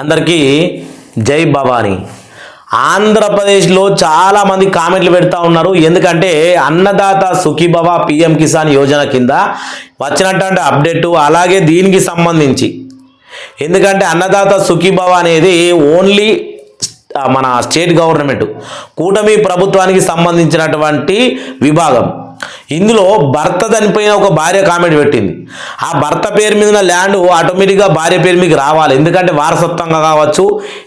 అందరికీ జై భవానీ. ఆంధ్రప్రదేశ్లో చాలా మంది కామెంట్లు పెడతా ఉన్నారు. ఎందుకంటే అన్నదాత సుఖీభవ పిఎం కిసాన్ యోజన కింద వచ్చినటువంటి అప్డేటు అలాగే దీనికి సంబంధించి. ఎందుకంటే అన్నదాత సుఖీభవ అనేది ఓన్లీ మన స్టేట్ గవర్నమెంట్ కూటమి ప్రభుత్వానికి సంబంధించినటువంటి విభాగం. ఇందులో భర్త చనిపోయిన ఒక భార్య కామెంట్ పెట్టింది. ఆ భర్త పేరు మీద ల్యాండ్ ఆటోమేటిక్గా భార్య పేరు మీకు రావాలి. ఎందుకంటే వారసత్వంగా కావచ్చు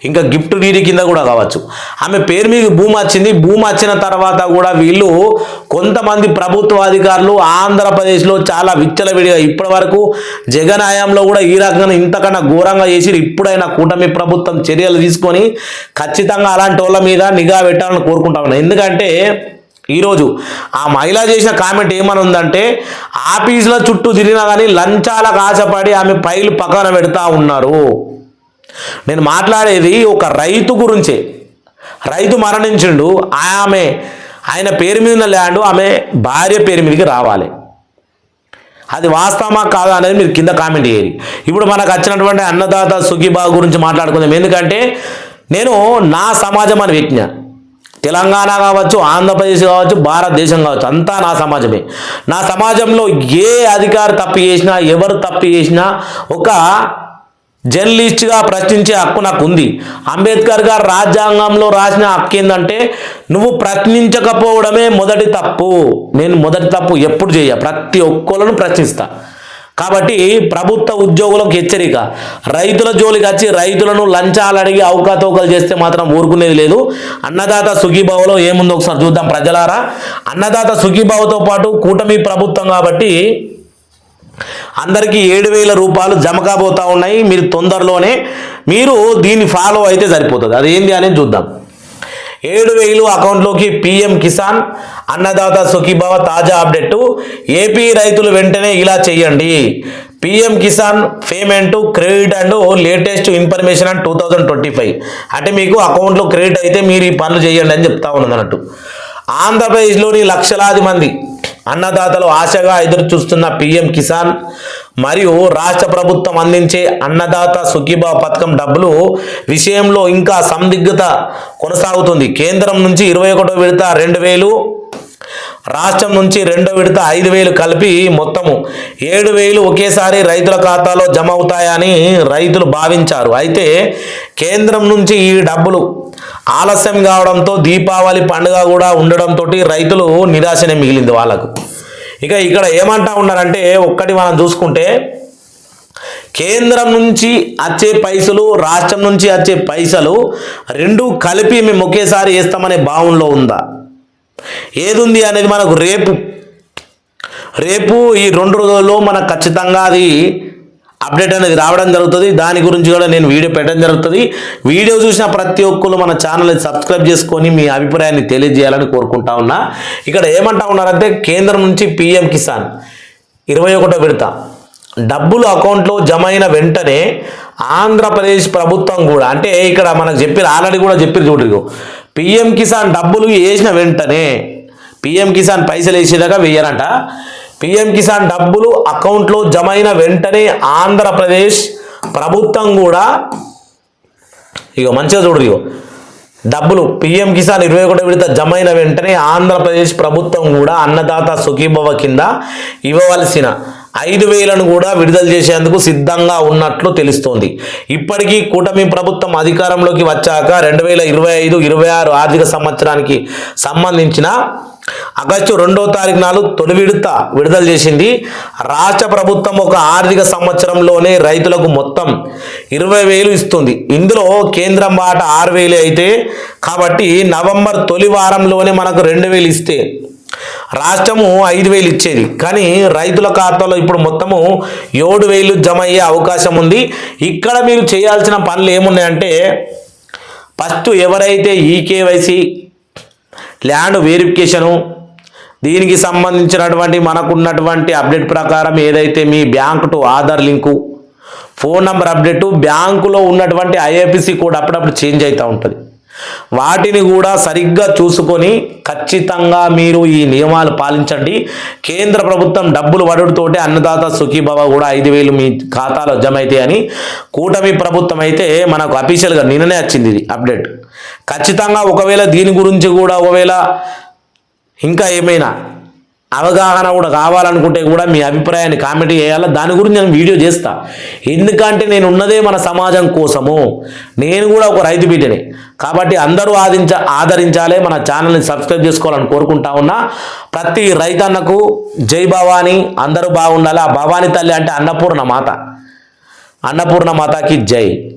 ఇంకా గిఫ్ట్ డీడీ కింద కూడా కావచ్చు. ఆమె పేరు మీద భూమి వచ్చింది. భూమి వచ్చిన తర్వాత కూడా వీళ్ళు కొంతమంది ప్రభుత్వ అధికారులు ఆంధ్రప్రదేశ్లో చాలా విచ్చలవిడిగా ఇప్పటి వరకు జగన్ హయాంలో కూడా ఈ రకంగా ఇంతకన్నా ఘోరంగా చేసి ఇప్పుడైనా కూటమి ప్రభుత్వం చర్యలు తీసుకొని ఖచ్చితంగా అలాంటి వాళ్ళ మీద నిఘా పెట్టాలని కోరుకుంటా ఉన్నాను ఎందుకంటే ఈరోజు ఆ మహిళ చేసిన కామెంట్ ఏమని ఉందంటే ఆఫీసుల చుట్టూ తిరిగినా కానీ లంచాలకు ఆశపడి ఆమె పైలు పక్కన పెడతా ఉన్నారు. నేను మాట్లాడేది ఒక రైతు గురించే. రైతు మరణించిండు ఆమె ఆయన పేరు మీద ల్యాండ్ ఆమె భార్య పేరు మీదకి రావాలి. అది వాస్తవమా కాదా అనేది మీరు కింద కామెంట్ చేయాలి ఇప్పుడు మనకు వచ్చినటువంటి అన్నదాత సుఖీబా గురించి మాట్లాడుకుందాం. ఎందుకంటే నేను నా సమాజం అని విజ్ఞ. తెలంగాణ కావచ్చు ఆంధ్రప్రదేశ్ కావచ్చు భారతదేశం కావచ్చు అంతా నా సమాజమే. నా సమాజంలో ఏ అధికారి తప్పు చేసినా ఎవరు తప్పు చేసినా ఒక జర్నలిస్ట్గా ప్రశ్నించే హక్కు నాకు ఉంది అంబేద్కర్ గారు రాజ్యాంగంలో రాసిన హక్కు ఏంటంటే నువ్వు ప్రశ్నించకపోవడమే మొదటి తప్పు. నేను మొదటి తప్పు ఎప్పుడు చేయ? ప్రతి ఒక్కళ్ళను ప్రశ్నిస్తా. కాబట్టి ప్రభుత్వ ఉద్యోగులకు హెచ్చరిక. రైతుల జోలికి వచ్చి రైతులను లంచాలు అడిగి అవకాతవకలు చేస్తే మాత్రం ఊరుకునేది లేదు. అన్నదాత సుఖీభావలో ఏముందో ఒకసారి చూద్దాం ప్రజలారా. అన్నదాత సుఖీభావతో పాటు కూటమి ప్రభుత్వం కాబట్టి అందరికీ ఏడు వేల రూపాయలు జమకాబోతా ఉన్నాయి. మీరు తొందరలోనే మీరు దీన్ని ఫాలో అయితే సరిపోతుంది. అది ఏంది అనేది చూద్దాం. ఏడు వేలు అకౌంట్లోకి పిఎం కిసాన్ అన్నదాత సుఖీభావ తాజా అప్డేట్. ఏపీ రైతులు వెంటనే ఇలా చేయండి PM Kisan payment credit and latest information and two thousand twenty five. అంటే మీకు అకౌంట్లో క్రెడిట్ అయితే మీరు ఈ పనులు చేయండి అని చెప్తా ఉన్నది అన్నట్టు. ఆంధ్రప్రదేశ్లోని లక్షలాది మంది అన్నదాతలు ఆశగా ఎదురు చూస్తున్న పిఎం కిసాన్ మరియు రాష్ట్ర ప్రభుత్వం అందించే అన్నదాత సుఖీభావ పథకం డబ్బులు విషయంలో ఇంకా సందిగ్ధత కొనసాగుతుంది. కేంద్రం నుంచి ఇరవై ఒకటో విడత రెండు వేలు రాష్ట్రం నుంచి రెండో విడత ఐదు వేలు కలిపి మొత్తము ఏడు వేలు ఒకేసారి రైతుల ఖాతాలో జమ అవుతాయని రైతులు భావించారు. అయితే కేంద్రం నుంచి ఈ డబ్బులు ఆలస్యం కావడంతో దీపావళి పండుగ కూడా ఉండడంతో రైతులు నిరాశనే మిగిలింది వాళ్ళకు. ఇక ఇక్కడ ఏమంటా ఉన్నారంటే ఒక్కటి మనం చూసుకుంటే కేంద్రం నుంచి వచ్చే పైసలు రాష్ట్రం నుంచి వచ్చే పైసలు రెండు కలిపి మేము ఒకేసారి వేస్తామనే భావనలో ఉందా? ఏదుంది అనేది మనకు రేపు. రేపు ఈ రెండు రోజుల్లో మనకు ఖచ్చితంగా అది అప్డేట్ అనేది రావడం జరుగుతుంది. దాని గురించి కూడా నేను వీడియో పెట్టడం జరుగుతుంది. వీడియో చూసిన ప్రతి ఒక్కరు మన ఛానల్ సబ్స్క్రైబ్ చేసుకొని మీ అభిప్రాయాన్ని తెలియజేయాలని కోరుకుంటా ఉన్నా. ఇక్కడ ఏమంటా ఉన్నారంటే కేంద్రం నుంచి పిఎం కిసాన్ ఇరవై ఒకటో విడత. డబ్బులు అకౌంట్లో జమ అయిన వెంటనే ఆంధ్రప్రదేశ్ ప్రభుత్వం కూడా అంటే ఇక్కడ మనకు చెప్పారు ఆల్రెడీ కూడా చెప్పారు చూడరు పిఎం కిసాన్ డబ్బులు వేసిన వెంటనే పిఎం కిసాన్ పైసలు వేసేదాకా వేయరంట పిఎం కిసాన్ డబ్బులు అకౌంట్లో జమ అయిన వెంటనే ఆంధ్రప్రదేశ్ ప్రభుత్వం కూడా ఇగో మంచిగా చూడరు ఇగో. డబ్బులు పిఎం కిసాన్ ఇరవై ఒకటో విడత జమ అయిన వెంటనే ఆంధ్రప్రదేశ్ ప్రభుత్వం కూడా అన్నదాత సుఖీభవ కింద ఇవ్వవలసిన ఐదు వేలను కూడా విడుదల చేసేందుకు సిద్ధంగా ఉన్నట్లు తెలుస్తోంది. ఇప్పటికీ కూటమి ప్రభుత్వం అధికారంలోకి వచ్చాక రెండు వేల ఇరవై ఐదు ఇరవై ఆరు ఆర్థిక సంవత్సరానికి సంబంధించిన ఆగస్టు రెండో తారీఖు నాడు తొలి విడత విడుదల చేసింది. రాష్ట్ర ప్రభుత్వం ఒక ఆర్థిక సంవత్సరంలోనే రైతులకు మొత్తం ఇరవై వేలు ఇస్తుంది. ఇందులో కేంద్రం బాట ఆరు వేలు అయితే కాబట్టి నవంబర్ తొలి వారంలోనే మనకు రెండు వేలు ఇస్తే రాష్ట్రము ఐదు వేలు ఇచ్చేది. కానీ రైతుల ఖాతాలో ఇప్పుడు మొత్తము ఏడు వేలు జమ అయ్యే అవకాశం ఉంది. ఇక్కడ మీరు చేయాల్సిన పనులు ఏమున్నాయంటే ఫస్ట్ ఎవరైతే ఈకేవైసీ ల్యాండ్ వెరిఫికేషను దీనికి సంబంధించినటువంటి మనకున్నటువంటి అప్డేట్ ప్రకారం ఏదైతే మీ bank to Aadhaar link phone number update బ్యాంకులో ఉన్నటువంటి ఐఎఫ్సి కోడ్ అప్పుడప్పుడు చేంజ్ అవుతూ ఉంటుంది. వాటిని కూడా సరిగ్గా చూసుకొని ఖచ్చితంగా మీరు ఈ నియమాలు పాలించండి. కేంద్ర ప్రభుత్వం డబ్బులు వడుడుతోటే అన్నదాత సుఖీభవ కూడా ఐదు వేలు మీ ఖాతాలో జమ అవుతాయి అని కూటమి ప్రభుత్వం అయితే మనకు అఫీషియల్గా నిన్ననే వచ్చింది ఇది అప్డేట్. ఖచ్చితంగా ఒకవేళ దీని గురించి కూడా ఒకవేళ ఇంకా ఏమైనా అవగాహన కూడా కావాలనుకుంటే కూడా మీ అభిప్రాయాన్ని కామెంట్ చేయాలా? దాని గురించి నేను వీడియో చేస్తా. ఎందుకంటే నేను ఉన్నదే మన సమాజం కోసము. నేను కూడా ఒక రైతు బిడ్డని. కాబట్టి అందరూ ఆదించ ఆదరించాలి. మన ఛానల్ని సబ్స్క్రైబ్ చేసుకోవాలని కోరుకుంటా ఉన్నా. ప్రతి రైతన్నకు జై భవానీ. అందరూ బాగుండాలి. ఆ భవానీ తల్లి అంటే అన్నపూర్ణ మాత. అన్నపూర్ణ మాతకి జై.